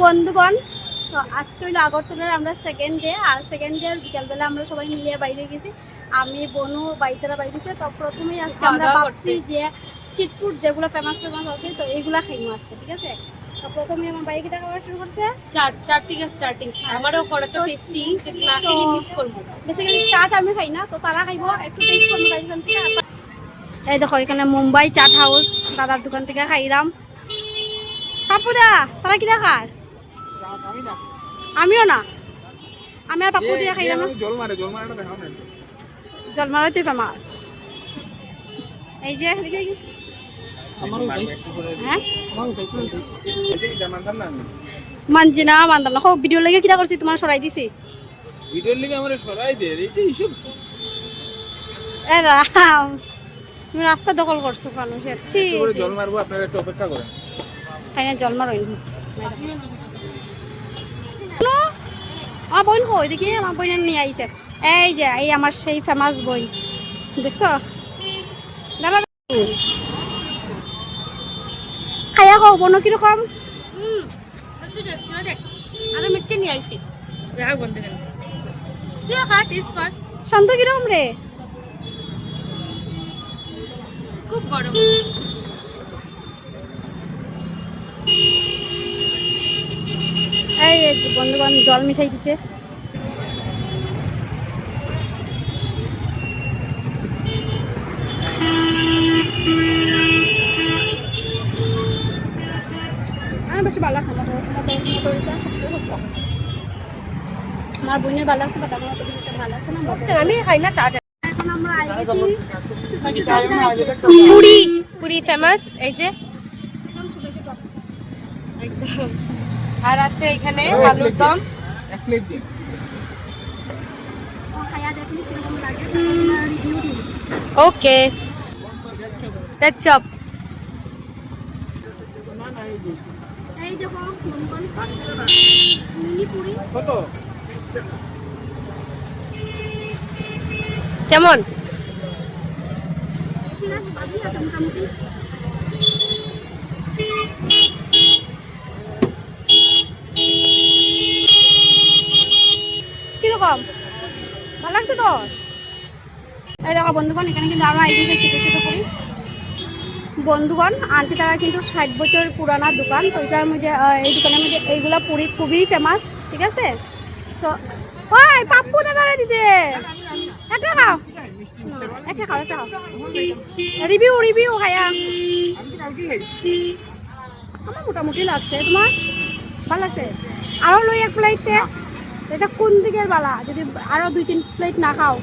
বন্ধুগণ তো আজকে হলো আগরতলার আমরা সেকেন্ড ডে আর সেকেন্ড ডে আর বিকালবেলা আমরা সবাই মিলিয়ে বাইরে গেছি। আমি বনু বাইসারা বাইরে গেছি। তো প্রথমেই আজকে আমরা ভাবছি যে স্ট্রিট ফুড যেগুলো ফেমাস ফেমাস আছে তো এইগুলা খাইমু আজকে ঠিক আছে? তো প্রথমে আমার বাইরে কিটা শুরু করছে। চার চার থেকে স্টার্টিং আমারও করা তো টেস্টি না খেলে মিস করব। বেসিক্যালি চাট আমি খাই না তো তারা খাইবো একটু টেস্ট করব তাই থেকে। এই দেখো এখানে মুম্বাই চাট হাউস দাদার দোকান থেকে খাইলাম। পাপুদা তারা কিটা খার আমিও না। আমি আর পাপু দিয়ে খাইলাম না। জল মারে জল মারাটা দেখাও না জলমারাই তুই ফেমাস এই যে দেখি। হ্যাঁ? মানছি না মানতাম না। ভিডিও লাগে কিটা করছি তোমার সরাই দিছি। ভিডিওর লিগে আমার সরাই দে এইটা ইস্যু এ রাম তুমি রাস্তা দখল করছ মানুষের। ছি। জল মারবো আপনারা একটু অপেক্ষা করেন। তাই না জল মারো আমার বোন কই দেখি আমার বোন নিয়ে আইছে এই যে এই আমার সেই ফেমাস বই দেখছ দাদা খাইয়া কও বোন কীরকম আরও মির্চি নিয়ে আইছি শান্ত রে খুব গরম এই যে বন্ধুবান জল মিশাই দিছে। আমার বোনের ভালো লাগছে বাট আমার ভালো লাগছে না আমি খাই না চা এখন আমরা পুরি পুরি ফেমাস এই যে। একদম। আর আছে এখানে আলুর দম। এক প্লেট দিন খাইয়া দেখলি কীরকম লাগে রিভিউ দিই ওকে দ্যাটস চপ এই দেখো বন্ধুবান মিনি পুরি কত কেমন বেশি না ভালোই আছে মোটামুটি কীরকম ভালো লাগছে তো এই দেখো বন্ধুগণ, এখানে কিন্তু আমরা এই দিকে ছোটো ছোটো করি বন্ধুগণ আন্টি তারা কিন্তু ষাট বছর পুরানা দোকান, তো এটার মধ্যে এই দোকানের মধ্যে এইগুলা পুরি খুবই ফেমাস ঠিক আছে? তো, ওই পাপ্পু দাদারে দিতে একটা খাও। একটা খাও একটা খাও। রিভিউ রিভিউ খায়া আমার মোটামুটি লাগছে। তোমার? ভালো লাগছে? আরও লই এক প্লেট এটা কোন দিকের বালা? যদি আরও দুই তিন প্লেট না খাও।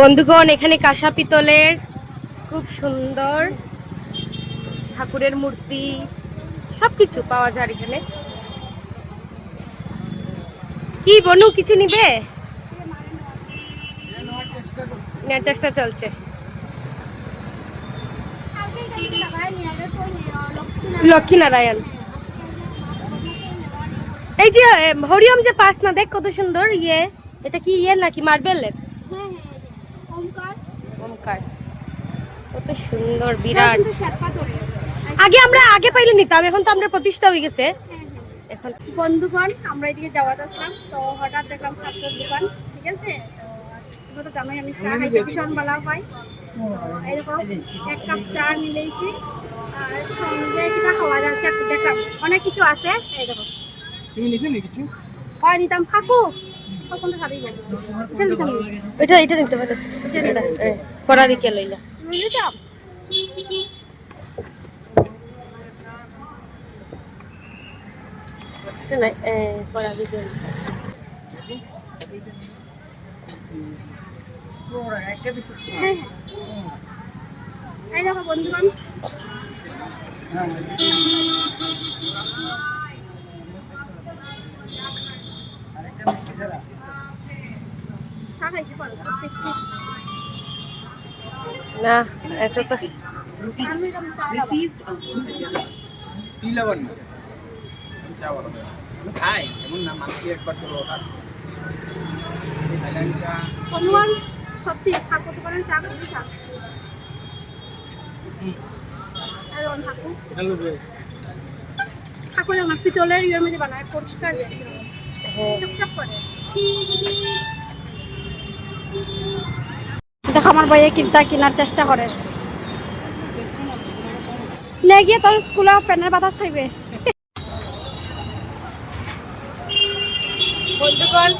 বন্ধুগণ এখানে কাঁসা পিতলের খুব সুন্দর ঠাকুরের মূর্তি সবকিছু পাওয়া যায় এখানে। কি বনু কিছু নিবে? নেওয়ার চেষ্টা চলছে। লক্ষ্মীনারায়ণ। এই যে হরিয়ম যে পাস না দেখ কত সুন্দর ইয়ে। এটা কি ইয়ে নাকি মার্বেলের? ওমকার। কত সুন্দর বিরাট। আগে আমরা আগে পাইলে নিতাম এখন তো আমরা প্রতিষ্ঠা হয়ে গেছে। এখন বন্ধুগণ আমরা এদিকে যাওয়া আসলাম। তো হঠাৎ দেখলাম খাদ্যের দোকান ঠিক আছে? তো জানোই আমি চা খাইতে ভীষণ ভালো পাই এরকম এক কাপ চা নিলেইছি আর সঙ্গে কিটা খাওয়া যাচ্ছে দেখলাম অনেক কিছু আছে। এই দেখো। তুমি নিছো নি কিছু? হয় নিতাম। কাকু কোনটা খাবি? বলছো এটা নিতাম। এটা এটা নিতে পারিস কড়া দিকে লইলা। নিতাম? নাই দিকে হ্যাঁ এই বন্ধুগণ চা খাইতে পারো টেস্টি না এত তো আমি এরকম চা খাব। টি লাগার না চা বড় খাই এমন না মাসে একবার তো খাই থাইল্যান্ড চা বন্ধুগণ সত্যি ঠাকুর দোকানের চা চা পিতলের ইয়ের মধ্যে বানায় পরিষ্কার চকচক করে দেখো আমার ভাইয়া কিনতা কেনার চেষ্টা করে। নে গিয়ে তোর স্কুলে প্যানের বাতাস খাইবে। বন্ধুগণ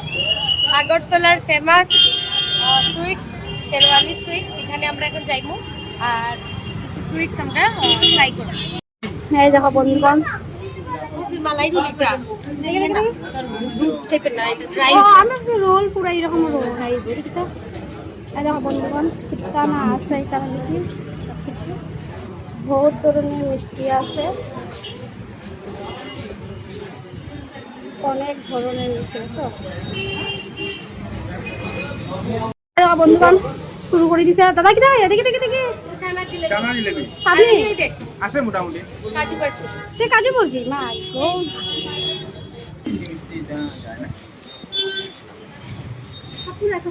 আগরতলার ফেমাস সুইটস শেরওয়ালি সুইটস এখানে আমরা এখন যাইবো আর কিছু সুইটস আমরা ট্রাই করব। এই দেখো বন্ধুগণ। দুধ টাইপের না এটা ড্রাই ও আমি রোল পুরো এরকম রোল দেখো বন্ধুগণ কিত্তা আছে এখানে দেখি সবকিছু বহুত ধরনের মিষ্টি আছে। অনেক ধরনের মিষ্টি আছে। বন্ধুগণ শুরু করে দিছে। দাদা কি দেখি দেখি দেখি দেখি চানা জিলেবি। চানা জিলেবি সাজি এই দেখ, আছে মোটামুটি। কাজু বলছি আপনি দেখো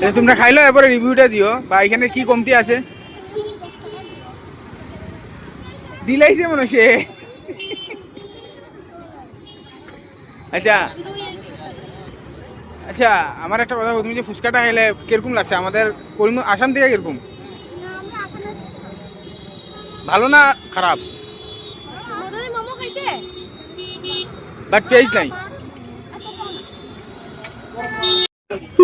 এটা তোমরা খাইলো এবারে রিভিউটা দিও বা এখানে কি কমতি আছে? দিলাইছে মনে সে আচ্ছা। আচ্ছা আমার একটা কথা তুমি যে ফুচকাটা খাইলে কীরকম লাগছে? আমাদের করিম আসাম থেকে কীরকম? ভালো না খারাপ? বাট টেস্ট নাই।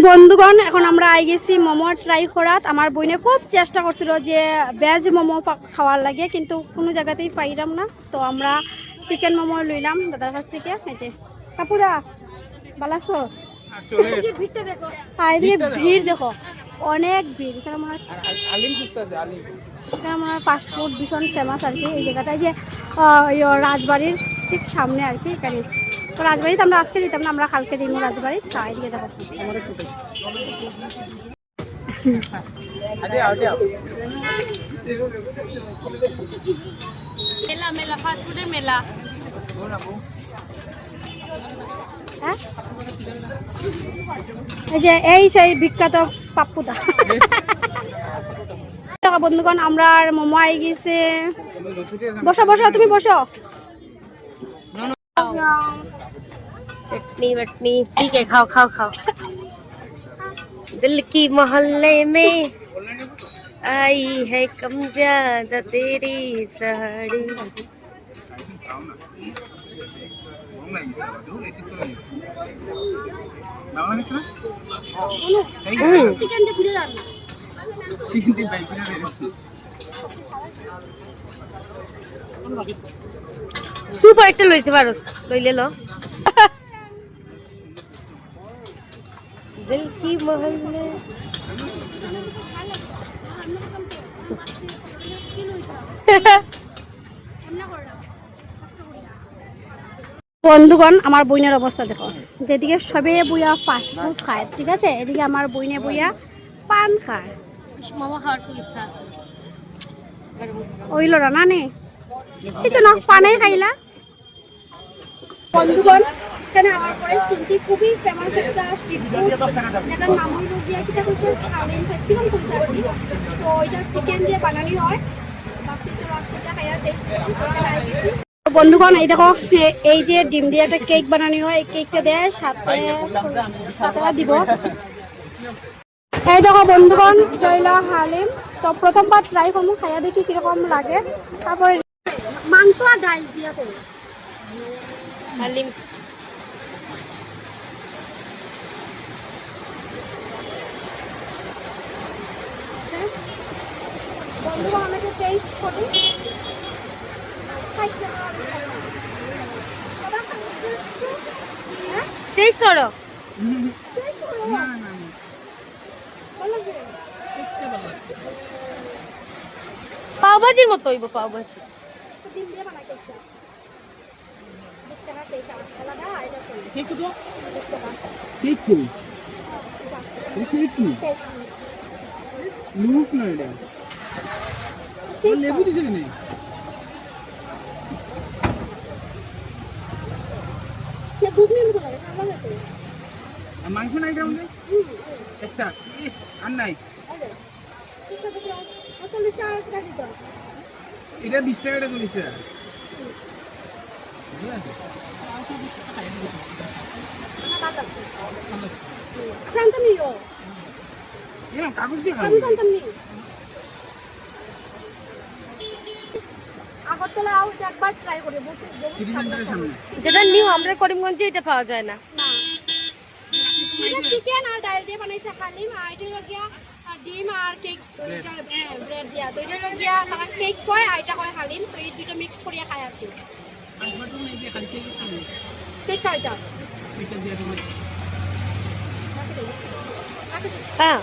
বন্ধুগণ এখন আমরা আই গেছি মোমো ট্রাই করাত। আমার বইনে খুব চেষ্টা করছিল যে ভেজ মোমো খাওয়ার লাগে কিন্তু কোনো জায়গাতেই পাইলাম না। তো আমরা চিকেন মোমো লইলাম দাদার কাছ থেকে। এই যে কাপুদা বালাসো? আর চলে গেছে। ভিড়টা দেখো। আর এদিকে ভিড় দেখো অনেক ভিড়। এখানে মনে হয় এখানে মনে হয় ফাস্টফুড ভীষণ ফেমাস আর কি। এই জায়গাটায় যে রাজবাড়ির ঠিক সামনে আর কি এখানে। তো রাজবাড়িতে আমরা আজকে দিতাম না আমরা কালকে দিই রাজবাড়ি তাই আগে আগে মেলা মেলা ফাস্ট মেলা। হ্যাঁ? এই যে এই সেই বিখ্যাত পাপ্পুদা। বন্ধুগণ আমরা আর মোমো আই গেছে। বসো বসো তুমি বসো। चटनी वटनी ठीक है खाओ खाओ खाओ दिल की मोहल्ले में आई है कम ज्यादा तेरी साड़ी হুম চিকেন দিয়ে ঘুরে যান সুপার একটা লইতে পারোস লইলে লো दिल की मोहल्ले বন্ধুগণ আমার বইনের অবস্থা দেখো যেদিকে সবে বইয়া ফাস্ট ফুড খায় ঠিক আছে এদিকে আমার বইনে বইয়া পান খায় মোমো খাওয়ার খুব ইচ্ছা আছে ওইল না নে কিছু না পানে খাইলা বন্ধুগণ এখানে আমার পরে স্ট্রিটটি খুবই ফেমাস একটা স্ট্রিট ফুড যেটার নাম হইল গিয়া কিটা হচ্ছে কারেন ফেস্টিভ্যাল করতে আর কি। তো এটা চিকেন দিয়ে বানানি হয়। বাকি তো রাস্তাটা খাইয়া টেস্ট বন্ধুগণ এই দেখো এই যে ডিম দিয়ে একটা কেক বানানি হয় এই কেকটা দেয় সাথে সাথে দিব। এই দেখো বন্ধুগণ জয়লা হালিম। তো প্রথমবার ট্রাই করব খাইয়া দেখি কীরকম লাগে। তারপরে মাংস আর ডাল দিয়া করব। হালিম। বন্ধুগণ অনেকে টেস্ট করি। টেস্ট করো পাও ভাজির মতো হইব পাও ভাজি ডিম দিয়ে বানাই কেকটা বিশ টাকা কেক আলাদা এটা চল্লিশ কেক তো বিশ টাকা। কেক? কই কেক? কি কেক লুক না এটা। লেবু দিছে কেন মাংস নাই গ্রাম একটা আর নাই এটা বিশ টাকা এটা চল্লিশ টাকা কাগজ দিয়ে আও এটা একবার ট্রাই করে যেটা নিউ আমরা করিমগঞ্জে এটা পাওয়া যায় না। না। চিকেন আর ডাল দিয়ে বানাইছে হালিম আর এটা হলো গিয়া ডিম আর কেক ব্রেড দিয়া। তো এটা হলো গিয়া তারা কেক কয় আর এটা হয় হালিম তো এই দুটো মিক্স করিয়া খায় আর কি। কেক চাইটা দিয়ে হ্যাঁ।